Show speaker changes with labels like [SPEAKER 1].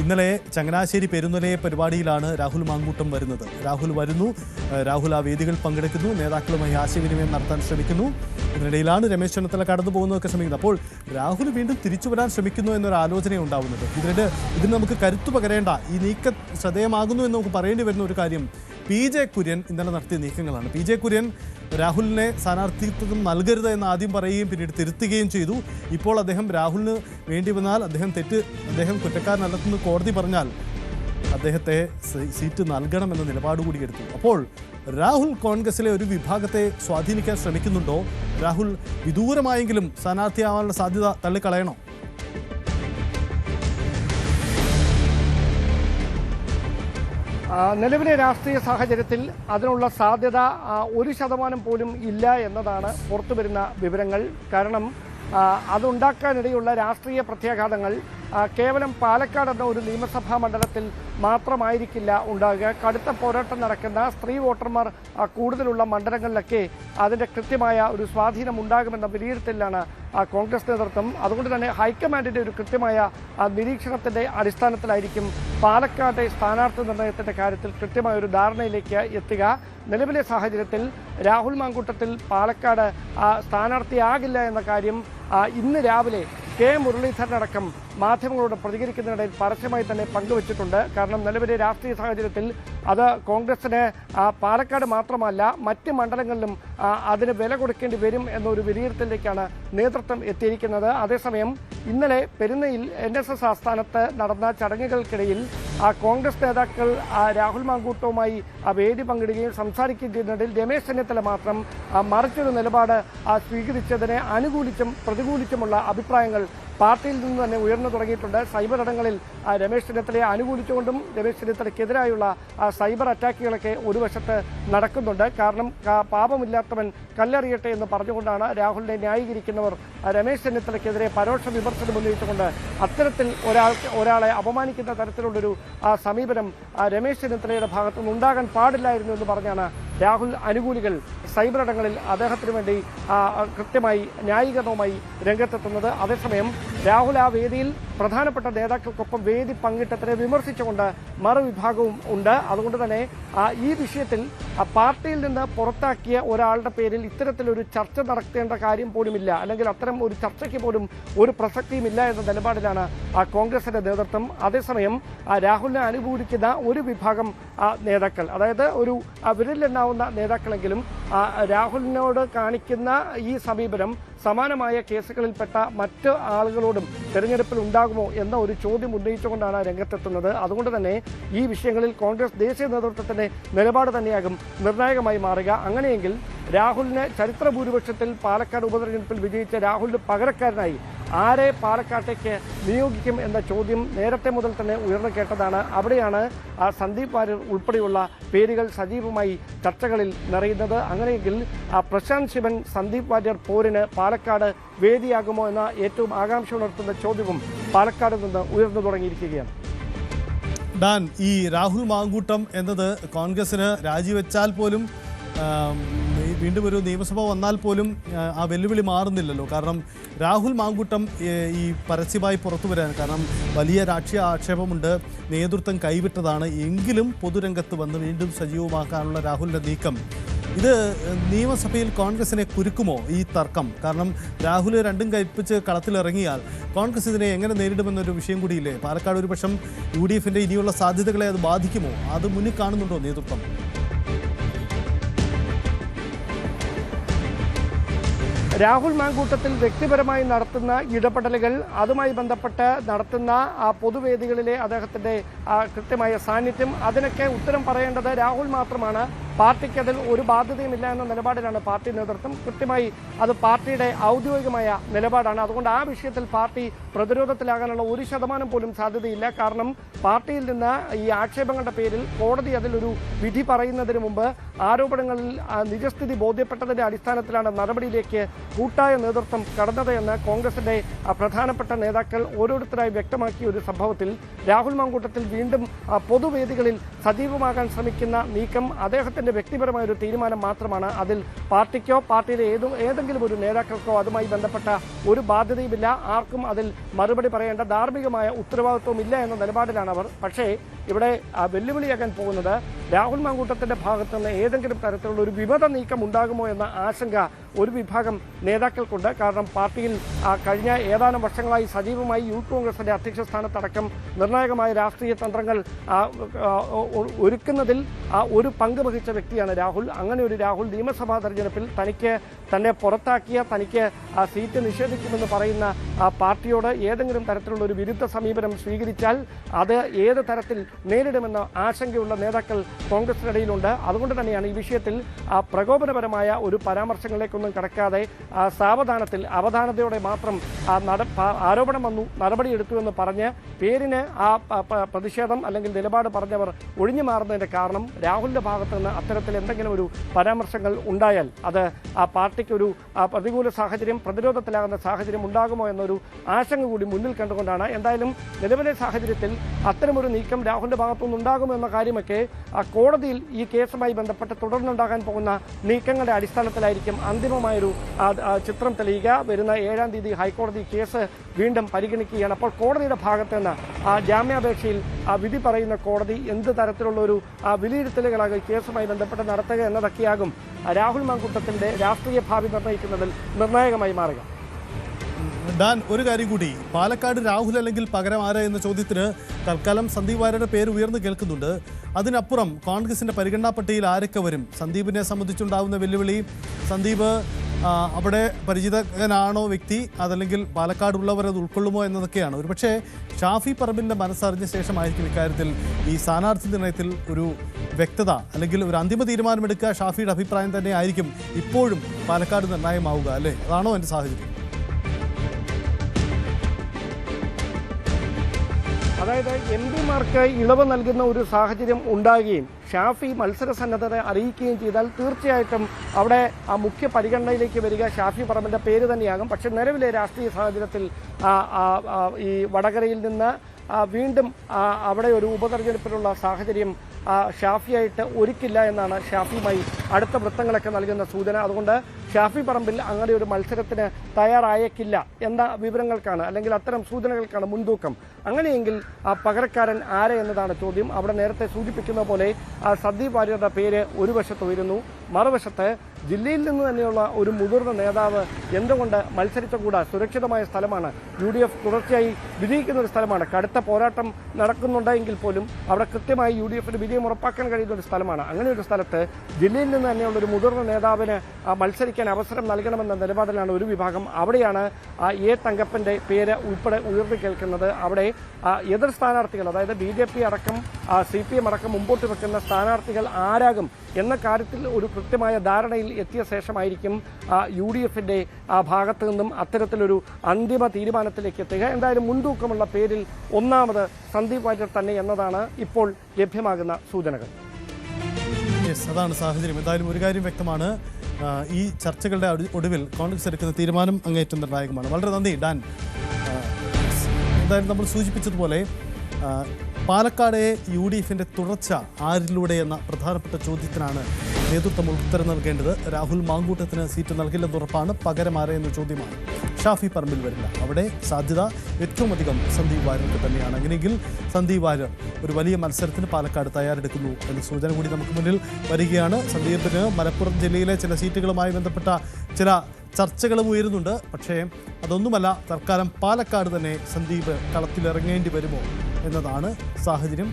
[SPEAKER 1] ഇന്നലെ ചങ്ങനാശ്ശേരി പെരുന്നലയെ പരിപാടിയിലാണ് രാഹുൽ മാങ്കൂട്ടം വരുന്നത്. രാഹുൽ വരുന്നു. രാഹുൽ ആ വേദികൾ പങ്കെടുക്കുന്നു. നേതാക്കളുമായി ആശയവിനിമയം നടത്താൻ ശ്രമിക്കുന്നു. ഇതിനിടയിലാണ് രമേശ് ചെന്നിത്തല കടന്നു പോകുന്നതൊക്കെ ശ്രമിക്കുന്നത് അപ്പോൾ രാഹുൽ വീണ്ടും തിരിച്ചു വരാൻ ശ്രമിക്കുന്നു എന്നൊരു ആലോചന ഉണ്ടാവുന്നത് ഇതിന് ഇതിന് നമുക്ക് കരുത്തു പകരേണ്ട ഈ നീക്ക ശ്രദ്ധേയമാകുന്നു എന്ന് നമുക്ക് പറയേണ്ടി വരുന്ന ഒരു കാര്യം പി ജെ കുര്യൻ ഇന്നലെ നടത്തിയ നീക്കങ്ങളാണ്. പി ജെ കുര്യൻ രാഹുലിനെ സ്ഥാനാർത്ഥിത്വം നൽകരുത് എന്ന് ആദ്യം പറയുകയും പിന്നീട് തിരുത്തുകയും ചെയ്തു. ഇപ്പോൾ അദ്ദേഹം രാഹുലിന് വേണ്ടി വന്നാൽ അദ്ദേഹം തെറ്റ് അദ്ദേഹം കുറ്റക്കാരനല്ലെന്ന് കോടതി പറഞ്ഞാൽ അദ്ദേഹത്തെ സീറ്റ് നൽകണമെന്ന നിലപാട് കൂടി എടുത്തു. അപ്പോൾ രാഹുൽ കോൺഗ്രസിലെ ഒരു വിഭാഗത്തെ സ്വാധീനിക്കാൻ ശ്രമിക്കുന്നുണ്ടോ? രാഹുൽ വിദൂരമായെങ്കിലും സ്ഥാനാർത്ഥിയാവാനുള്ള സാധ്യത തള്ളിക്കളയണോ?
[SPEAKER 2] നിലവിലെ രാഷ്ട്രീയ സാഹചര്യത്തിൽ അതിനുള്ള സാധ്യത ഒരു ശതമാനം പോലും ഇല്ല എന്നതാണ് പുറത്തുവരുന്ന വിവരങ്ങൾ. കാരണം അതുണ്ടാക്കാനിടയുള്ള രാഷ്ട്രീയ പ്രത്യാഘാതങ്ങൾ കേവലം പാലക്കാട് എന്ന ഒരു നിയമസഭാ മണ്ഡലത്തിൽ മാത്രമായിരിക്കില്ല ഉണ്ടാകുക. കടുത്ത പോരാട്ടം നടക്കുന്ന സ്ത്രീ വോട്ടർമാർ കൂടുതലുള്ള മണ്ഡലങ്ങളിലൊക്കെ അതിന്റെ കൃത്യമായ ഒരു സ്വാധീനം ഉണ്ടാകുമെന്ന വിലയിരുത്തലിലാണ് കോൺഗ്രസ് നേതൃത്വം. അതുകൊണ്ട് തന്നെ ഹൈക്കമാൻഡിന്റെ ഒരു കൃത്യമായ നിരീക്ഷണത്തിന്റെ അടിസ്ഥാനത്തിലായിരിക്കും പാലക്കാട്ടെ സ്ഥാനാർത്ഥി നിർണയത്തിന്റെ കാര്യത്തിൽ കൃത്യമായ ഒരു ധാരണയിലേക്ക് എത്തുക. നിലവിലെ സാഹചര്യത്തിൽ രാഹുൽ മാങ്കൂട്ടത്തിൽ പാലക്കാട് സ്ഥാനാർത്ഥിയാകില്ല എന്ന കാര്യം ഇന്ന് രാവിലെ കെ മുരളീധരൻ അടക്കം മാധ്യമങ്ങളോട് പ്രതികരിക്കുന്നതിനിടയിൽ പരസ്യമായി തന്നെ പങ്കുവച്ചിട്ടുണ്ട്. കാരണം നിലവിലെ രാഷ്ട്രീയ സാഹചര്യത്തിൽ അത് കോൺഗ്രസിന് പാലക്കാട് മാത്രമല്ല മറ്റ് മണ്ഡലങ്ങളിലും അതിന് വില കൊടുക്കേണ്ടി വരും എന്നൊരു വിലയിരുത്തലിലേക്കാണ് നേതൃത്വം എത്തിയിരിക്കുന്നത്. അതേസമയം ഇന്നലെ പെരുന്നയിൽ എൻ എസ് എസ് ആസ്ഥാനത്ത് നടന്ന ചടങ്ങുകൾക്കിടയിൽ ആ, കോൺഗ്രസ് നേതാക്കൾ ആ, രാഹുൽ മാങ്കൂട്ടവുമായി ആ വേദി പങ്കിടുകയും സംസാരിക്കുകയും ചെയ്യുന്നതിൽ രമേശ് ചെന്നിത്തല മാത്രം മറിച്ചൊരു നിലപാട് സ്വീകരിച്ചതിനെ അനുകൂലിച്ചും പ്രതികൂലിച്ചുമുള്ള അഭിപ്രായങ്ങൾ പാർട്ടിയിൽ നിന്ന് തന്നെ ഉയർന്നു തുടങ്ങിയിട്ടുണ്ട്. സൈബർ ഇടങ്ങളിൽ രമേശ് ചെന്നിത്തലയെ അനുകൂലിച്ചുകൊണ്ടും രമേശ് ചെന്നിത്തലയ്ക്കെതിരായുള്ള സൈബർ അറ്റാക്കുകളൊക്കെ ഒരു വശത്ത് നടക്കുന്നുണ്ട്. കാരണം പാപമില്ലാത്തവൻ കല്ലെറിയട്ടെ എന്ന് പറഞ്ഞുകൊണ്ടാണ് രാഹുലിനെ ന്യായീകരിക്കുന്നവർ രമേശ് ചെന്നിത്തലയ്ക്കെതിരെ പരോക്ഷ വിമർശനം ഉന്നയിച്ചുകൊണ്ട് അത്തരത്തിൽ ഒരാൾക്ക് ഒരാളെ അപമാനിക്കുന്ന തരത്തിലുള്ളൊരു സമീപനം രമേശ് ചെന്നിത്തലയുടെ ഭാഗത്തുനിന്ന് ഉണ്ടാകാൻ പാടില്ലായിരുന്നു എന്ന് പറഞ്ഞാണ് രാഹുൽ അനുകൂലികൾ സൈബർ ഇടങ്ങളിൽ അദ്ദേഹത്തിന് വേണ്ടി കൃത്യമായി ന്യായീകരണവുമായി രംഗത്തെത്തുന്നത്. അതേസമയം രാഹുൽ ആ വേദിയിൽ പ്രധാനപ്പെട്ട നേതാക്കൾക്കൊപ്പം വേദി പങ്കിട്ടതിനെ വിമർശിച്ചുകൊണ്ട് മറുവിഭാഗവും ഉണ്ട്. അതുകൊണ്ട് തന്നെ ഈ വിഷയത്തിൽ പാർട്ടിയിൽ നിന്ന് പുറത്താക്കിയ ഒരാളുടെ പേരിൽ ഇത്തരത്തിലൊരു ചർച്ച നടത്തേണ്ട കാര്യം പോലുമില്ല. അല്ലെങ്കിൽ അത്തരം ഒരു ചർച്ചയ്ക്ക് പോലും ഒരു പ്രസക്തിയുമില്ല എന്ന നിലപാടിലാണ് കോൺഗ്രസിന്റെ നേതൃത്വം. അതേസമയം രാഹുലിനെ അനുകൂലിക്കുന്ന ഒരു വിഭാഗം നേതാക്കൾ അതായത് ഒരു വിരലിലെണ്ണാവുന്ന നേതാക്കളെങ്കിലും രാഹുലിനോട് കാണിക്കുന്ന ഈ സമീപനം സമാനമായ കേസുകളിൽപ്പെട്ട മറ്റ് ആളുകളോടും തെരഞ്ഞെടുപ്പിൽ ഉണ്ടാകുമോ എന്ന ഒരു ചോദ്യം ഉന്നയിച്ചുകൊണ്ടാണ് രംഗത്തെത്തുന്നത്. അതുകൊണ്ട് തന്നെ ഈ വിഷയങ്ങളിൽ കോൺഗ്രസ് ദേശീയ നേതൃത്വത്തിന്റെ നിലപാട് തന്നെയാകും. നിർണായകമായി മാറുക. അങ്ങനെയെങ്കിൽ രാഹുലിന് ചരിത്ര ഭൂരിപക്ഷത്തിൽ പാലക്കാട് ഉപതെരഞ്ഞെടുപ്പിൽ വിജയിച്ച രാഹുലിന് പകരക്കാരനായി ആരെ പാലക്കാട്ടേക്ക് നിയോഗിക്കും എന്ന ചോദ്യം നേരത്തെ മുതൽ തന്നെ ഉയർന്നു കേട്ടതാണ്. അവിടെയാണ് ആ സന്ദീപ് വാര്യർ ഉൾപ്പെടെയുള്ള പേരുകൾ സജീവമായി ചർച്ചകളിൽ നിറയുന്നത്. അങ്ങനെയെങ്കിൽ ആ പ്രശാന്ത് ശിവൻ സന്ദീപ് വാര്യർ പോരിന് പാലക്കാട് വേദിയാകുമോ എന്ന ഏറ്റവും ആകാംക്ഷ ഉണർത്തുന്ന ചോദ്യവും പാലക്കാട് നിന്ന് ഉയർന്നു തുടങ്ങിയിരിക്കുകയാണ്.
[SPEAKER 1] ഡാൻ ഈ രാഹുൽ മാങ്കൂട്ടം എന്നത് കോൺഗ്രസിന് രാജിവെച്ചാൽ പോലും വീണ്ടും ഒരു നിയമസഭ വന്നാൽ പോലും ആ, വെല്ലുവിളി മാറുന്നില്ലല്ലോ. കാരണം രാഹുൽ മാങ്കൂട്ടം ഈ പരസ്യമായി പുറത്തു വരാൻ കാരണം വലിയ രാഷ്ട്രീയ ആക്ഷേപമുണ്ട് നേതൃത്വം കൈവിട്ടതാണ്. എങ്കിലും പൊതുരംഗത്ത് വന്ന് വീണ്ടും സജീവമാക്കാനുള്ള രാഹുലിന്റെ നീക്കം ഇത് നിയമസഭയിൽ കോൺഗ്രസിനെ കുരുക്കുമോ ഈ തർക്കം? കാരണം രാഹുൽ രണ്ടും കൽപ്പിച്ച് കളത്തിലിറങ്ങിയാൽ കോൺഗ്രസ് ഇതിനെ എങ്ങനെ നേരിടുമെന്നൊരു വിഷയം കൂടിയില്ലേ? പാലക്കാട് ഒരു പക്ഷം യു ഡി എഫിന്റെ ഇനിയുള്ള സാധ്യതകളെ അത് ബാധിക്കുമോ? അത് മുന്നിൽ കാണുന്നുണ്ടോ നേതൃത്വം?
[SPEAKER 2] രാഹുൽ മാങ്കൂട്ടത്തിൽ വ്യക്തിപരമായി നടത്തുന്ന ഇടപെടലുകൾ അതുമായി ബന്ധപ്പെട്ട് നടത്തുന്ന ആ പൊതുവേദികളിലെ അദ്ദേഹത്തിന്റെ ആ കൃത്യമായ സാന്നിധ്യം അതിനൊക്കെ ഉത്തരം പറയേണ്ടത് രാഹുൽ മാത്രമാണ്. പാർട്ടിക്ക് അതിൽ ഒരു ബാധ്യതയുമില്ല എന്ന നിലപാടിലാണ് പാർട്ടി നേതൃത്വം. കൃത്യമായി അത് പാർട്ടിയുടെ ഔദ്യോഗികമായ നിലപാടാണ്. അതുകൊണ്ട് ആ വിഷയത്തിൽ പാർട്ടി പ്രതിരോധത്തിലാകാനുള്ള ഒരു ശതമാനം പോലും സാധ്യതയില്ല. കാരണം പാർട്ടിയിൽ നിന്ന് ഈ ആക്ഷേപങ്ങളുടെ പേരിൽ കോടതി അതിലൊരു വിധി പറയുന്നതിന് മുമ്പ് ആരോപണങ്ങളിൽ നിജസ്ഥിതി ബോധ്യപ്പെട്ടതിന്റെ അടിസ്ഥാനത്തിലാണ് നടപടിയിലേക്ക് കൂട്ടായ നേതൃത്വം കടന്നത് എന്ന് കോൺഗ്രസിന്റെ പ്രധാനപ്പെട്ട നേതാക്കൾ ഓരോരുത്തരായി വ്യക്തമാക്കിയ ഒരു സംഭവത്തിൽ രാഹുൽ മാങ്കൂട്ടത്തിൽ വീണ്ടും പൊതുവേദികളിൽ സജീവമാകാൻ ശ്രമിക്കുന്ന നീക്കം അദ്ദേഹത്തിന്റെ സന്ദീപിന്റെ വ്യക്തിപരമായ ഒരു തീരുമാനം മാത്രമാണ് അതിൽ പാർട്ടിക്കോ പാർട്ടിയിലെ ഏതും ഏതെങ്കിലും ഒരു നേതാക്കൾക്കോ അതുമായി ബന്ധപ്പെട്ട ഒരു ബാധ്യതയുമില്ല. ആർക്കും അതിൽ മറുപടി പറയേണ്ട ധാർമ്മികമായ ഉത്തരവാദിത്വം ഇല്ല എന്ന നിലപാടിലാണ് അവർ. പക്ഷേ ഇവിടെ വെല്ലുവിളിയാകാൻ പോകുന്നത് രാഹുൽ മാങ്കൂട്ടത്തിന്റെ ഭാഗത്തുനിന്ന് ഏതെങ്കിലും തരത്തിലുള്ള ഒരു വിമത നീക്കം ഉണ്ടാകുമോ എന്ന ആശങ്ക ഒരു വിഭാഗം നേതാക്കൾക്കുണ്ട്. കാരണം പാർട്ടിയിൽ കഴിഞ്ഞ ഏതാനും വർഷങ്ങളായി സജീവമായി യൂത്ത് കോൺഗ്രസിന്റെ അധ്യക്ഷ സ്ഥാനത്തടക്കം നിർണായകമായ രാഷ്ട്രീയ തന്ത്രങ്ങൾ ഒരുക്കുന്നതിൽ ഒരു പങ്ക് വഹിച്ച വ്യക്തിയാണ് രാഹുൽ. അങ്ങനെ ഒരു രാഹുൽ നിയമസഭാ തെരഞ്ഞെടുപ്പിൽ തനിക്ക് തന്നെ പുറത്താക്കിയ തനിക്ക് സീറ്റ് നിഷേധിക്കുമെന്ന് പറയുന്ന പാർട്ടിയോട് ഏതെങ്കിലും തരത്തിലുള്ള ഒരു വിരുദ്ധ സമീപനം സ്വീകരിച്ചാൽ അത് ഏത് തരത്തിൽ നേരിടുമെന്ന ആശങ്കയുള്ള നേതാക്കൾ കോൺഗ്രസിനിടയിലുണ്ട്. അതുകൊണ്ട് തന്നെയാണ് ഈ വിഷയത്തിൽ പ്രകോപനപരമായ ഒരു പരാമർശങ്ങളിലേക്കൊന്നും കടക്കാതെ സാവധാനത്തിൽ അവധാനതയോടെ മാത്രം ആരോപണം വന്നു നടപടിയെടുത്തു എന്ന് പറഞ്ഞ് പേരിന് ആ പ്രതിഷേധം അല്ലെങ്കിൽ നിലപാട് പറഞ്ഞവർ ഒഴിഞ്ഞു മാറുന്നതിന്റെ കാരണം രാഹുലിന്റെ ഭാഗത്ത് നിന്ന് അത്തരത്തിൽ എന്തെങ്കിലും ഒരു പരാമർശങ്ങൾ ഉണ്ടായാൽ അത് ആ പാർട്ടിക്കൊരു പ്രതികൂല സാഹചര്യം പ്രതിരോധത്തിലാകുന്ന സാഹചര്യം ഉണ്ടാകുമോ എന്നൊരു ആശങ്ക കൂടി മുന്നിൽ കണ്ടുകൊണ്ടാണ് എന്തായാലും നിലവിലെ സാഹചര്യത്തിൽ അത്തരമൊരു നീക്കം രാഹുലിന്റെ ഭാഗത്തുനിന്ന് ഉണ്ടാകുമോ എന്ന കാര്യമൊക്കെ കോടതിയിൽ ഈ കേസുമായി ബന്ധപ്പെട്ട് തുടർന്നുണ്ടാകാൻ പോകുന്ന നീക്കങ്ങളുടെ അടിസ്ഥാനത്തിലായിരിക്കും അന്തിമമായൊരു ചിത്രം തെളിയുക. വരുന്ന ഏഴാം തീയതി ഹൈക്കോടതി കേസ് വീണ്ടും പരിഗണിക്കുകയാണ്. അപ്പോൾ കോടതിയുടെ ഭാഗത്ത് നിന്ന് ജാമ്യാപേക്ഷയിൽ വിധി പറയുന്ന കോടതി എന്ത് തരത്തിലുള്ള ഒരു ആ, വിലയിരുത്തലുകളാകും കേസുമായി ബന്ധപ്പെട്ട് നടത്തുക എന്നതൊക്കെയാകും രാഹുൽ മാങ്കുട്ടത്തിന്റെ രാഷ്ട്രീയ ഭാവി നിർണയിക്കുന്നതിൽ നിർണായകമായി മാറുക.
[SPEAKER 1] ഡാൻ ഒരു കാര്യം കൂടി. പാലക്കാട് രാഹുൽ അല്ലെങ്കിൽ പകരം ആര് എന്ന ചോദ്യത്തിന് തൽക്കാലം സന്ദീപ് വാര്യരുടെ പേര് ഉയർന്നു കേൾക്കുന്നുണ്ട്. അതിനപ്പുറം കോൺഗ്രസിന്റെ പരിഗണനാ പട്ടികയിൽ ആരൊക്കെ വരും? സന്ദീപിനെ സംബന്ധിച്ചുണ്ടാകുന്ന വെല്ലുവിളി സന്ദീപ് അവിടെ പരിചിതനാണോ വ്യക്തി? അതല്ലെങ്കിൽ പാലക്കാടുള്ളവർ അത് ഉൾക്കൊള്ളുമോ എന്നതൊക്കെയാണ്. ഒരുപക്ഷെ ഷാഫി പറമ്പിന്റെ മനസ്സറിഞ്ഞ ശേഷമായിരിക്കും ഇക്കാര്യത്തിൽ ഈ സ്ഥാനാർത്ഥി നിർണയത്തിൽ ഒരു വ്യക്തത അല്ലെങ്കിൽ ഒരു അന്തിമ തീരുമാനമെടുക്കുക ഷാഫിയുടെ അഭിപ്രായം തന്നെ ആയിരിക്കും ഇപ്പോഴും പാലക്കാട് നിർണായകമാവുക അല്ലേ? അതാണോ എന്റെ സാഹചര്യം?
[SPEAKER 2] അതായത് എം പിമാർക്ക് ഇളവ് നൽകുന്ന ഒരു സാഹചര്യം ഉണ്ടാകുകയും ഷാഫി മത്സര സന്നദ്ധത അറിയിക്കുകയും ചെയ്താൽ തീർച്ചയായിട്ടും അവിടെ ആ മുഖ്യ പരിഗണനയിലേക്ക് വരിക ഷാഫി പറമ്പിന്റെ പേര് തന്നെയാകും. പക്ഷേ നിലവിലെ രാഷ്ട്രീയ സാഹചര്യത്തിൽ ഈ വടകരയിൽ നിന്ന് വീണ്ടും അവിടെ ഒരു ഉപതെരഞ്ഞെടുപ്പിലുള്ള സാഹചര്യം ഷാഫിയായിട്ട് ഒരുക്കില്ല എന്നാണ് ഷാഫിയുമായി അടുത്ത വൃത്തങ്ങളൊക്കെ നൽകുന്ന സൂചന. അതുകൊണ്ട് ഷാഫി പറമ്പിൽ അങ്ങനെ ഒരു മത്സരത്തിന് തയ്യാറായേക്കില്ല എന്ന വിവരങ്ങൾക്കാണ് അല്ലെങ്കിൽ അത്തരം സൂചനകൾക്കാണ് മുൻതൂക്കം. അങ്ങനെയെങ്കിൽ ആ പകരക്കാരൻ ആരെ എന്നതാണ് ചോദ്യം. അവിടെ നേരത്തെ സൂചിപ്പിക്കുന്ന പോലെ ആ സന്ദീപ് വാര്യരുടെ പേര് ഒരു വശത്ത് ഉയരുന്നു. മറുവശത്ത് ജില്ലയിൽ നിന്ന് തന്നെയുള്ള ഒരു മുതിർന്ന നേതാവ് എന്തുകൊണ്ട് മത്സരിച്ചുകൂടാ സുരക്ഷിതമായ സ്ഥലമാണ് യു ഡി എഫ് തുടർച്ചയായി വിജയിക്കുന്ന ഒരു സ്ഥലമാണ്. കടുത്ത പോരാട്ടം നടക്കുന്നുണ്ടെങ്കിൽ പോലും അവിടെ കൃത്യമായി യു ഡി എഫിന് വിജയം ഉറപ്പാക്കാൻ കഴിയുന്ന ഒരു സ്ഥലമാണ്. അങ്ങനെ ഒരു സ്ഥലത്ത് ജില്ലയിൽ നിന്ന് തന്നെയുള്ള ഒരു മുതിർന്ന നേതാവിന് മത്സരിക്കാൻ അവസരം നൽകണമെന്ന നിലപാടിലാണ് ഒരു വിഭാഗം. അവിടെയാണ് എ തങ്കപ്പന്റെ പേര് ഉൾപ്പെടെ ഉയർന്നു കേൾക്കുന്നത് അവിടെ എതിർ സ്ഥാനാർത്ഥികൾ അതായത് ബി ജെ പി അടക്കം സി പി എം അടക്കം മുമ്പോട്ട് വെക്കുന്ന സ്ഥാനാർത്ഥികൾ ആരാകും എന്ന കാര്യത്തിൽ ഒരു കൃത്യമായ ധാരണയിൽ എത്തിയ ശേഷമായിരിക്കും യു ഡി എഫിന്റെ ഭാഗത്തു നിന്നും അത്തരത്തിലൊരു അന്തിമ തീരുമാനത്തിലേക്ക് എത്തുക. എന്തായാലും മുൻതൂക്കമുള്ള പേരിൽ ഒന്നാമത് സന്ദീപ് വാര്യർ തന്നെ എന്നതാണ് ഇപ്പോൾ ലഭ്യമാകുന്ന സൂചനകൾ.
[SPEAKER 1] അതാണ് സാഹചര്യം. എന്തായാലും ഒരു കാര്യം വ്യക്തമാണ്. ഈ ചർച്ചകളുടെ ഒടുവിൽ കോൺഗ്രസ് എടുക്കുന്ന തീരുമാനം അങ്ങേറ്റം നിർണായകമാണ്. വളരെ നന്ദി ഡാൻ. എന്തായാലും നമ്മൾ സൂചിപ്പിച്ചതുപോലെ പാലക്കാടെ യു ഡി എഫിന്റെ തുടർച്ച ആരിലൂടെ എന്ന പ്രധാനപ്പെട്ട ചോദ്യത്തിനാണ് നേതൃത്വം ഉത്തരം നൽകേണ്ടത്. രാഹുൽ മാങ്കൂട്ടത്തിന് സീറ്റ് നൽകില്ലെന്നുറപ്പാണ് പകരം ആരെ എന്ന ചോദ്യമാണ്. ഷാഫി പറമ്പിൽ വരില്ല അവിടെ സാധ്യത ഏറ്റവും അധികം സന്ദീപ് വാര്യർക്ക് തന്നെയാണ്. അങ്ങനെയെങ്കിൽ സന്ദീപ് വാര്യർ ഒരു വലിയ മത്സരത്തിന് പാലക്കാട് തയ്യാറെടുക്കുന്നു എന്ന സൂചന കൂടി നമുക്ക് മുന്നിൽ വരികയാണ്. സന്ദീപിന് മലപ്പുറം ജില്ലയിലെ ചില സീറ്റുകളുമായി ബന്ധപ്പെട്ട ചില ചർച്ചകളും ഉയരുന്നുണ്ട്. പക്ഷേ അതൊന്നുമല്ല തൽക്കാലം പാലക്കാട് തന്നെ സന്ദീപ് കളത്തിലിറങ്ങേണ്ടി വരുമോ എന്നതാണ് സാഹചര്യം.